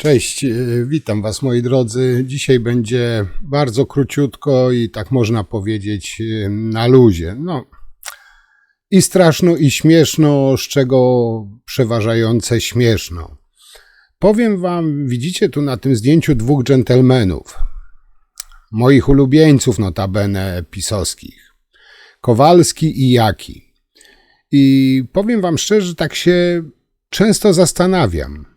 Cześć, e, witam Was moi drodzy. Dzisiaj będzie bardzo króciutko i tak można powiedzieć e, na luzie. No, i straszno, i śmieszno, z czego przeważające śmieszno. Powiem Wam, widzicie tu na tym zdjęciu dwóch dżentelmenów, moich ulubieńców notabene pisowskich, Kowalski i Jaki. I powiem Wam szczerze, tak się często zastanawiam,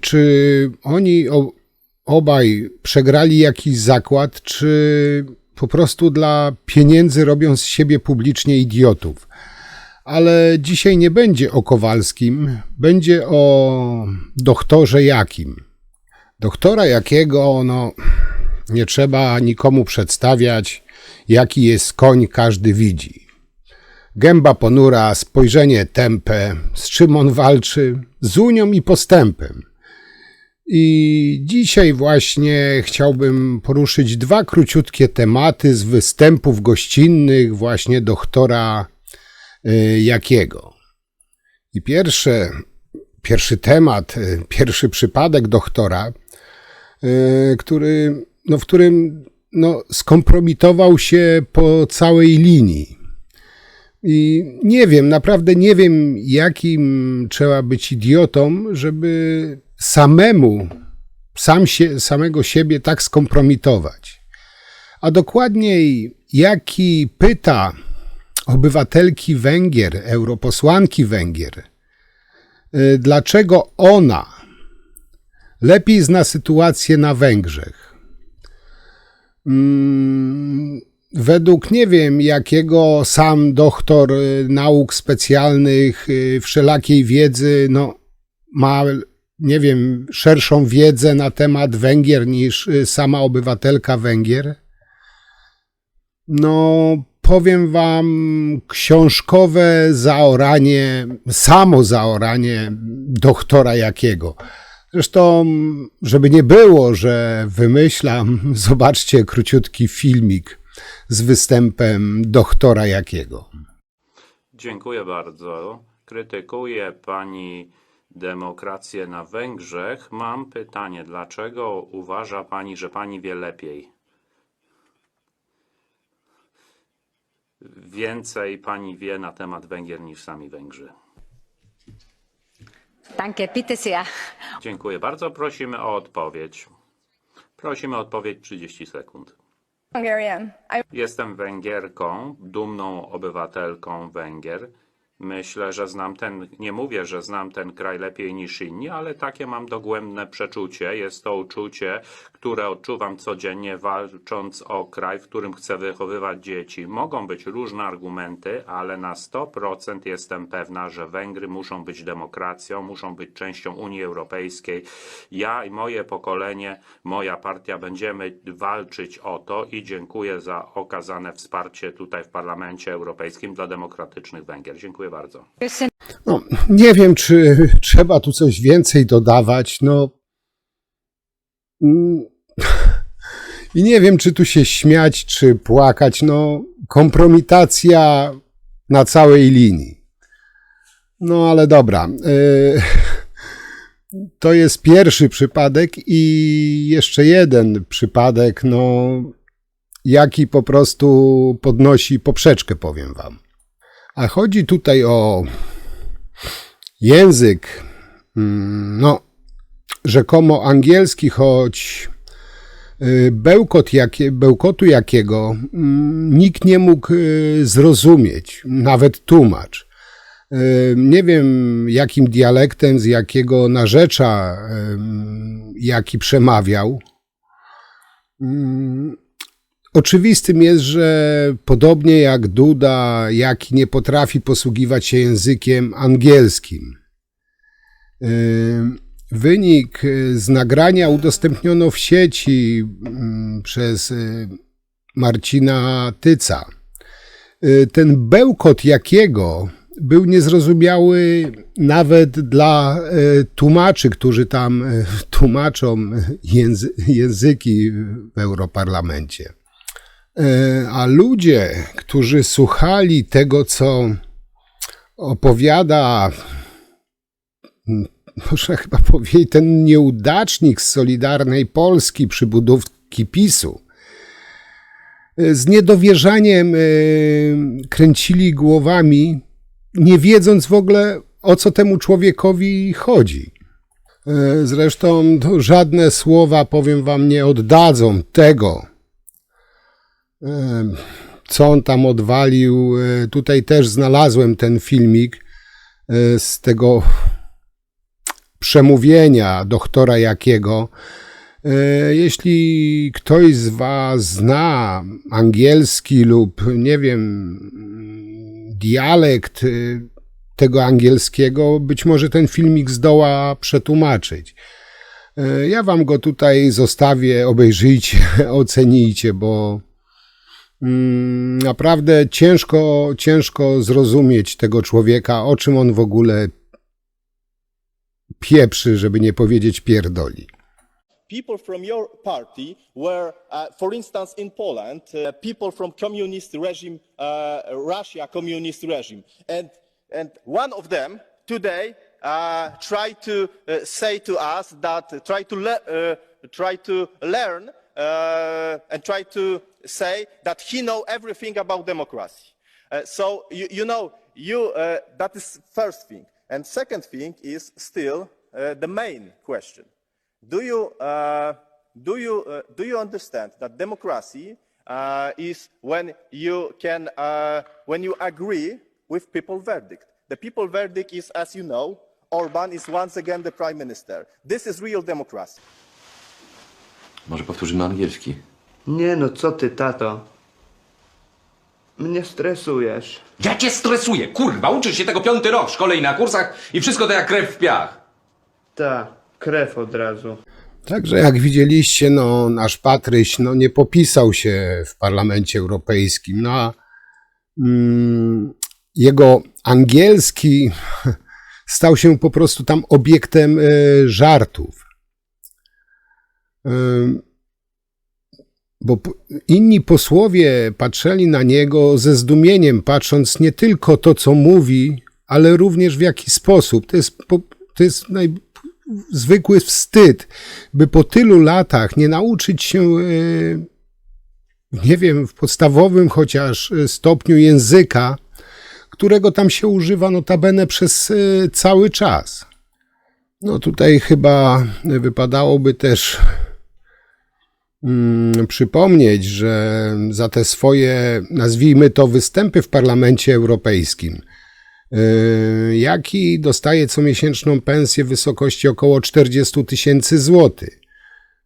czy oni obaj przegrali jakiś zakład, czy po prostu dla pieniędzy robią z siebie publicznie idiotów. Ale dzisiaj nie będzie o Kowalskim, będzie o doktorze Jakim. Doktora Jakiego, no, nie trzeba nikomu przedstawiać, jaki jest koń, każdy widzi. Gęba ponura, spojrzenie tępe, z czym on walczy? Z unią i postępem. I dzisiaj właśnie chciałbym poruszyć dwa króciutkie tematy z występów gościnnych właśnie doktora y, Jakiego. I pierwsze, pierwszy temat, y, pierwszy przypadek doktora, y, który, no, w którym no, skompromitował się po całej linii. I nie wiem, naprawdę nie wiem, jakim trzeba być idiotą, żeby samemu, sam się, samego siebie tak skompromitować. A dokładniej, jaki pyta obywatelki Węgier, europosłanki Węgier, y, dlaczego ona lepiej zna sytuację na Węgrzech. Mm, Według nie wiem jakiego sam doktor y, nauk specjalnych, y, wszelakiej wiedzy, no ma, nie wiem, szerszą wiedzę na temat Węgier niż y, sama obywatelka Węgier. No, powiem wam, książkowe zaoranie, samo zaoranie doktora jakiego. Zresztą, żeby nie było, że wymyślam, zobaczcie króciutki filmik z występem doktora Jakiego. Dziękuję bardzo. Krytykuje Pani demokrację na Węgrzech. Mam pytanie, dlaczego uważa Pani, że Pani wie lepiej? Więcej Pani wie na temat Węgier niż sami Węgrzy. Danke, bitte sehr. Dziękuję bardzo. Prosimy o odpowiedź. Prosimy o odpowiedź 30 sekund. Jestem Węgierką, dumną obywatelką Węgier. Myślę, że znam ten, nie mówię, że znam ten kraj lepiej niż inni, ale takie mam dogłębne przeczucie. Jest to uczucie, które odczuwam codziennie, walcząc o kraj, w którym chcę wychowywać dzieci. Mogą być różne argumenty, ale na 100% jestem pewna, że Węgry muszą być demokracją, muszą być częścią Unii Europejskiej. Ja i moje pokolenie, moja partia będziemy walczyć o to i dziękuję za okazane wsparcie tutaj w Parlamencie Europejskim dla demokratycznych Węgier. Dziękuję bardzo. No, nie wiem, czy trzeba tu coś więcej dodawać. No. Mm. I nie wiem, czy tu się śmiać, czy płakać. No, kompromitacja na całej linii. No, ale dobra. y, To jest pierwszy przypadek i jeszcze jeden przypadek, no, jaki po prostu podnosi poprzeczkę, powiem wam. A chodzi tutaj o język, mm, no, rzekomo angielski, choć y, bełkot jakie, bełkotu jakiego mm, nikt nie mógł y, zrozumieć, nawet tłumacz. Y, Nie wiem, jakim dialektem, z jakiego narzecza jaki przemawiał. Oczywistym jest, że podobnie jak Duda, Jaki nie potrafi posługiwać się językiem angielskim. Yy, Wynik y, z nagrania udostępniono w sieci mm, przez y, Marcina Tyca. Ten bełkot Jakiego był niezrozumiały nawet dla tłumaczy, którzy tam tłumaczą języ- języki w Europarlamencie. E, A ludzie, którzy słuchali tego, co opowiada można chyba powiedzieć, ten nieudacznik z Solidarnej Polski przybudówki PiSu. Z niedowierzaniem e, kręcili głowami, nie wiedząc w ogóle, o co temu człowiekowi chodzi. E, Zresztą żadne słowa, powiem wam, nie oddadzą tego, e, co on tam odwalił. E, Tutaj też znalazłem ten filmik e, z tego przemówienia doktora Jakiego. E, Jeśli ktoś z Was zna angielski lub, nie wiem, dialekt tego angielskiego, być może ten filmik zdoła przetłumaczyć. Ja Wam go tutaj zostawię, obejrzyjcie, ocenijcie, bo naprawdę ciężko, ciężko zrozumieć tego człowieka, o czym on w ogóle pieprzy, żeby nie powiedzieć pierdoli. people from your party were, uh, for instance, in Poland, uh, people from communist regime, uh, Russia communist regime, and and one of them today uh, try to uh, say to us that uh, try to le- uh, try to learn and try to say that he knows everything about democracy. Uh, so you, you know you uh, that is first thing, and second thing is still uh, the main question. Do you uh, do you uh, do you understand that democracy uh, is when you can uh, when you agree with people's verdict? The people's verdict is as you know orban is once again the prime minister. This is real democracy Może powtórzymy angielski? Nie no, co ty, tato? Mnie stresujesz. Ja cię stresuję, kurwa, uczysz się tego piąty rok w szkole i na kursach i wszystko to jak krew w piach. Ta, krew od razu. Także jak widzieliście, no, nasz Patryś no, nie popisał się w Parlamencie Europejskim. No, a, mm, jego angielski stał się po prostu tam obiektem e, żartów. Bo inni posłowie patrzyli na niego ze zdumieniem, patrząc nie tylko to, co mówi, ale również w jaki sposób. To jest, to jest naj, zwykły wstyd, by po tylu latach nie nauczyć się, e, nie wiem, w podstawowym chociaż e, stopniu języka, którego tam się używa notabene przez e, cały czas. No tutaj chyba wypadałoby też mm, przypomnieć, że za te swoje, nazwijmy to, występy w Parlamencie Europejskim, Yy, jaki dostaje comiesięczną pensję w wysokości około 40 tysięcy złotych.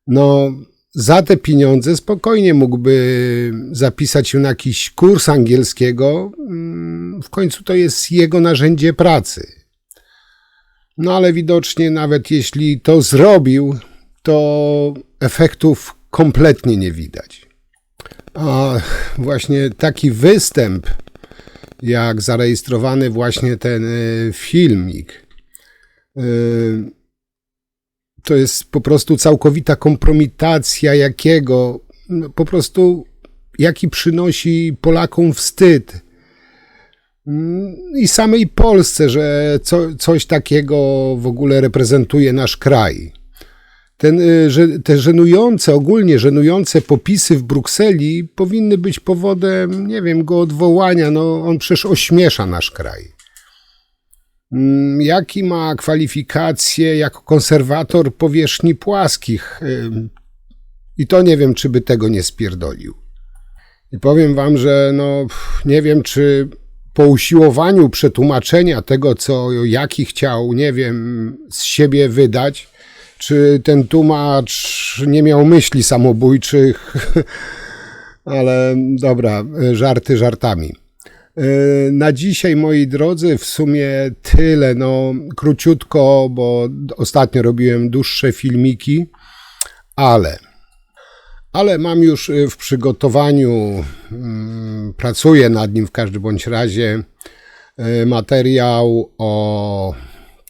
No, za te pieniądze spokojnie mógłby zapisać się na jakiś kurs angielskiego. Mm, W końcu to jest jego narzędzie pracy. No ale widocznie nawet jeśli to zrobił, to efektów kompletnie nie widać. A właśnie taki występ jak zarejestrowany właśnie ten y, filmik. Y, To jest po prostu całkowita kompromitacja jakiego, no, po prostu jaki przynosi Polakom wstyd. Mm, I samej Polsce, że co, coś takiego w ogóle reprezentuje nasz kraj. Ten, y, te żenujące, ogólnie żenujące popisy w Brukseli powinny być powodem, nie wiem, go odwołania. No, on przecież ośmiesza nasz kraj. Mm, Jaki ma kwalifikacje jako konserwator powierzchni płaskich? I to nie wiem, czy by tego nie spierdolił. I powiem wam, że no, nie wiem, czy po usiłowaniu przetłumaczenia tego, co Jaki chciał, nie wiem, z siebie wydać, czy ten tłumacz nie miał myśli samobójczych, ale dobra, żarty żartami. Yy, Na dzisiaj, moi drodzy, w sumie tyle. No, króciutko, bo ostatnio robiłem dłuższe filmiki, ale, ale mam już y, w przygotowaniu, mm, pracuję nad nim w każdym bądź razie, y, materiał o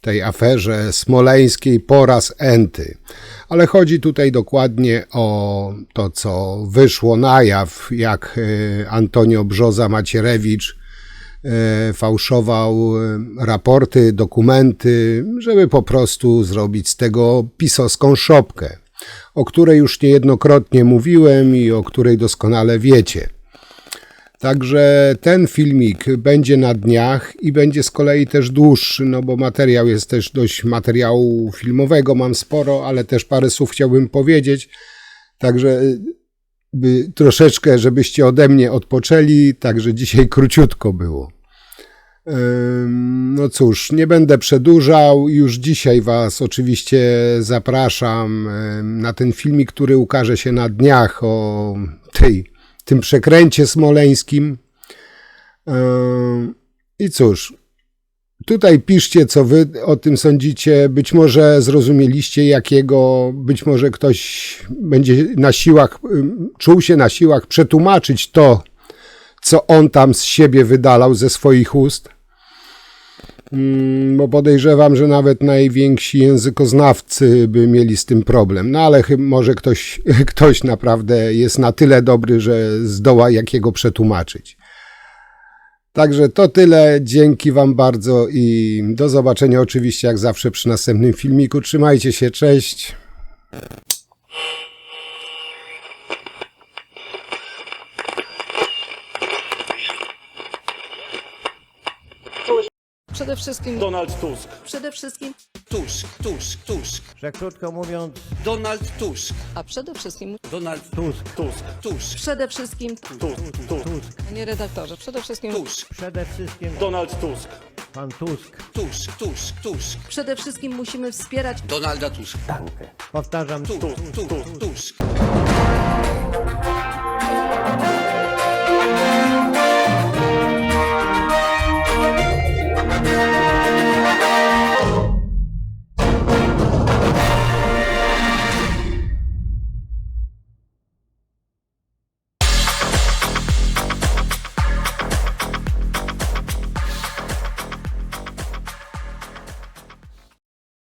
tej aferze smoleńskiej po raz enty. Ale chodzi tutaj dokładnie o to, co wyszło na jaw, jak y, Antonio Brzoza Macierewicz e, fałszował e, raporty, dokumenty, żeby po prostu zrobić z tego pisowską szopkę, o której już niejednokrotnie mówiłem i o której doskonale wiecie. Także ten filmik będzie na dniach i będzie z kolei też dłuższy, no bo materiał jest też dość materiału filmowego, mam sporo, ale też parę słów chciałbym powiedzieć. Także by troszeczkę, żebyście ode mnie odpoczęli, także dzisiaj króciutko było. No cóż, nie będę przedłużał. Już dzisiaj Was oczywiście zapraszam na ten filmik, który ukaże się na dniach o tej, tym przekręcie smoleńskim. Ym, I cóż, tutaj piszcie, co Wy o tym sądzicie. Być może zrozumieliście, jakiego, być może ktoś będzie na siłach, czuł się na siłach przetłumaczyć to, co on tam z siebie wydalał ze swoich ust. Mm, Bo podejrzewam, że nawet najwięksi językoznawcy by mieli z tym problem. No ale może ktoś, ktoś naprawdę jest na tyle dobry, że zdoła jakiego przetłumaczyć. Także to tyle. Dzięki Wam bardzo i do zobaczenia oczywiście jak zawsze przy następnym filmiku. Trzymajcie się, cześć. Przede wszystkim Donald Tusk. przede wszystkim, Tusk, Tusk, Tusk. Że krótko mówiąc, Donald Tusk. a przede wszystkim, Donald Tusk, Tusk. Tusk. przede wszystkim, Tusk. Tusk. panie redaktorze, przede wszystkim, Tusk. przede wszystkim Donald Tusk. pan Tusk. Tusk, Tusk, Tusk. przede wszystkim musimy wspierać Donalda Tuska. Powtarzam, Tusk, Tusk, Tusk.